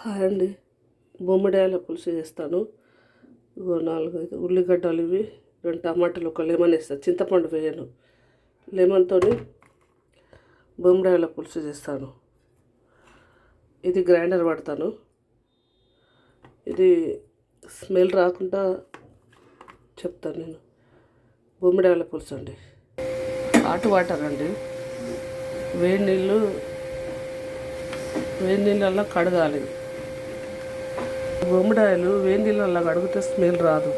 Hi అండి. బొమ్మిడాయల పులుసు చేస్తాను. ఇగో నాలుగు ఐదు ఉల్లిగడ్డలు ఇవి రెండు టమాటాలు ఒక లెమన్ వేస్తాను చింతపండు వేయను. లెమన్తో బొమ్మిడాయల పులుసు చేస్తాను. ఇది గ్రైండర్ పడతాను ఇది స్మెల్ రాకుండా చెప్తాను నేను. బొమ్మిడాయల పులుసు అండి. హాట్ వాటర్ అండి. వేడి నీళ్ళు వేడి నీళ్ళల్లో కడగాలి. బొమ్మిడాయలు వేడి అలా కడిగితే స్మెల్ రాదు.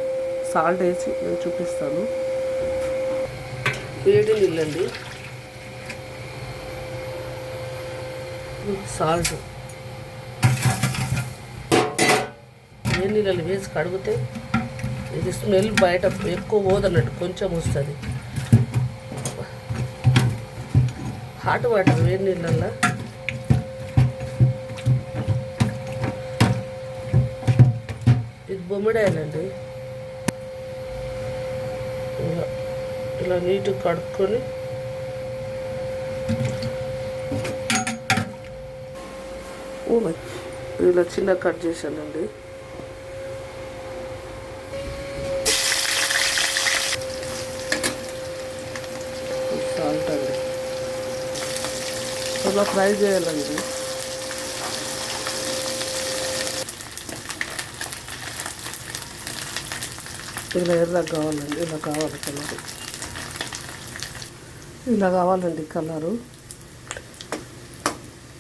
సాల్ట్ వేసి నేను చూపిస్తాను. వేడి నీళ్ళండి. సాల్ట్. వేడి నీళ్ళలో వేసి కడిగితే ఇది స్మెల్ బయట ఎక్కువ పోదన్నట్టు కొంచెం వస్తుంది. హాట్ వాటర్ వేడి నీళ్ళల్లో బొమ్మిడాయలండి ఇలా ఇలా నీట్గా కడుక్కొని. ఇలా చిన్న కట్ చేశానండి. సాల్ట్ అండి. అలా ఫ్రై చేయాలండి. ఇలా ఎర్రగా కావాలండి ఇలా కావాలి కలరు. ఇలా కావాలండి కలరు.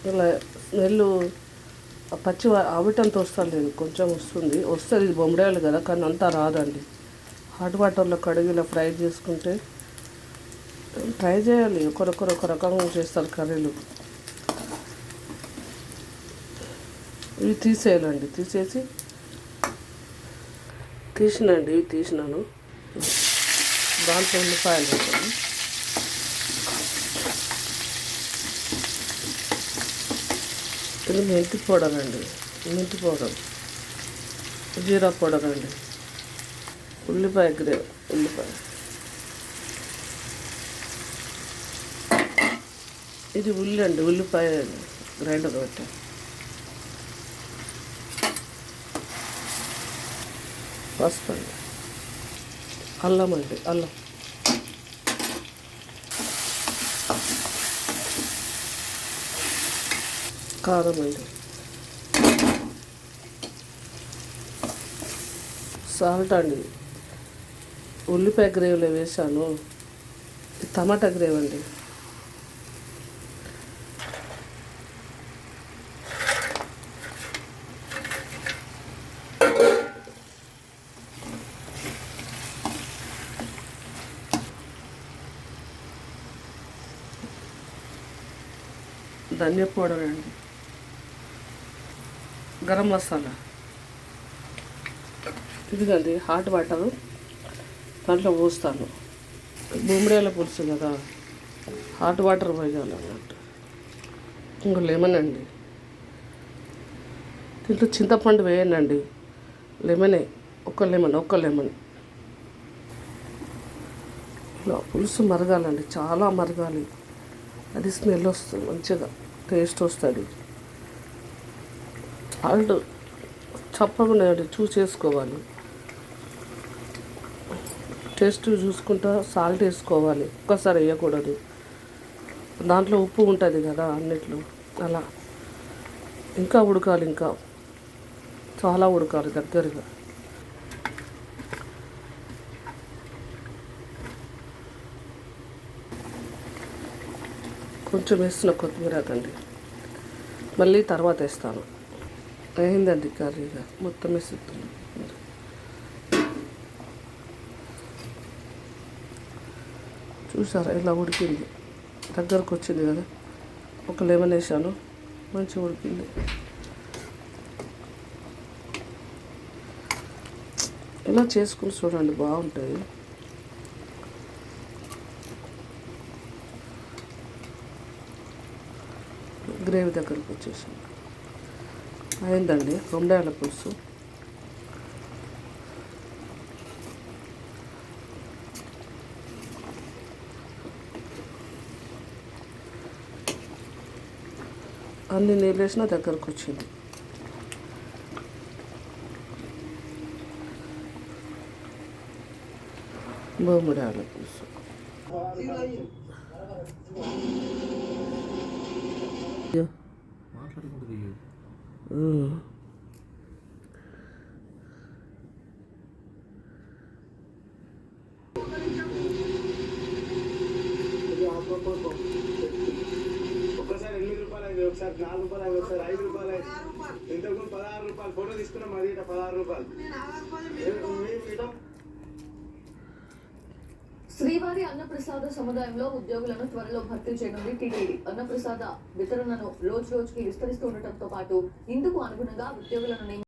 ఇలా స్మెల్ పచ్చి అవిటంత వస్తుంది కొంచెం వస్తుంది. వస్తుంది ఇది బొమ్మడాయలు కదా కానీ అంతా రాదండి. హాట్ వాటర్లో కడిగి ఇలా ఫ్రై చేసుకుంటే ట్రై చేయాలి. ఒకరొకరు ఒక రకంగా చేస్తారు కర్రీలు. ఇవి తీసేయాలండి తీసేసి తీసినండి ఇవి తీసినాను. దాంట్లో ఉల్లిపాయలు వేసాను. ఇది మెంతి పౌడర్ అండి. మెంతి పౌడర్. జీరా పౌడర్ అండి. ఉల్లిపాయ గ్రే ఉల్లిపాయ. ఇది ఉల్లి అండి ఉల్లిపాయ గ్రైండర్ పెట్టాను పసుపు అండి అల్లం అండి అల్లం. కారం అండి. సాల్ట్ అండి. ఉల్లిపాయ గ్రేవీలో వేసాను టమాటా గ్రేవ్ అండి. ధనియా పౌడర్ అండి. గరం మసాలా. ఇదిగండి హాట్ వాటర్. దాంట్లో పోస్తాను. బొమ్మిడియాల పులుసు కదా. హాట్ వాటర్ పోయాలి అన్నట్టు. ఇంకో లెమన్ అండి. దీంట్లో చింతపండు వేయనండి. లెమనే ఒక్క లెమన్ ఒక్క లెమన్. ఇలా పులుసు మరగాలండి చాలా మరగాలి. అది స్మెల్ వస్తుంది మంచిగా. టేస్ట్ వస్తుంది. సాల్ట్ చప్పకుండా చూస్ చేసుకోవాలి. టేస్ట్ చూసుకుంటా సాల్ట్ వేసుకోవాలి. ఒక్కసారి వేయకూడదు. దాంట్లో ఉప్పు ఉంటుంది కదా అన్నిట్లో. అలా. ఇంకా ఉడకాలి ఇంకా. చాలా ఉడకాలి దగ్గరగా. కొంచెం వేస్తున్న కొత్తిమీర కండి మళ్ళీ తర్వాత వేస్తాను. అయిందండి కర్రీగా మొత్తం వేస్తున్నాను చూసారా ఇలా ఉడికింది? దగ్గరకు వచ్చింది కదా? ఒక లెమన్ వేసాను. మంచిగా ఉడికింది. ఇలా చేసుకుని చూడండి బాగుంటుంది గ్రేవీ దగ్గరకు వచ్చేసింది అయిందండి రెండేళ్ళ పులుసు. అన్ని నీళ్ళు వేసిన దగ్గరకు వచ్చింది. బొమ్మడాల పులుసు. ఒక్కసారి ఎనిమిది రూపాయలు అయింది? ఒకసారి నాలుగు రూపాయలు అయింది ఒకసారి ఐదు రూపాయలు అయింది. ఇంతకుముందు పదహారు రూపాయలు ఫోటో తీసుకున్నాం మరి ఇట పదహారు రూపాయలు. శ్రీవారి అన్నప్రసాద సముదాయంలో ఉద్యోగులను త్వరలో భర్తీ చేయనుంది టీటీడీ అన్నప్రసాద వితరణను రోజు రోజుకి విస్తరిస్తూ ఉండటంతో పాటు ఇందుకు అనుగుణంగా ఉద్యోగులను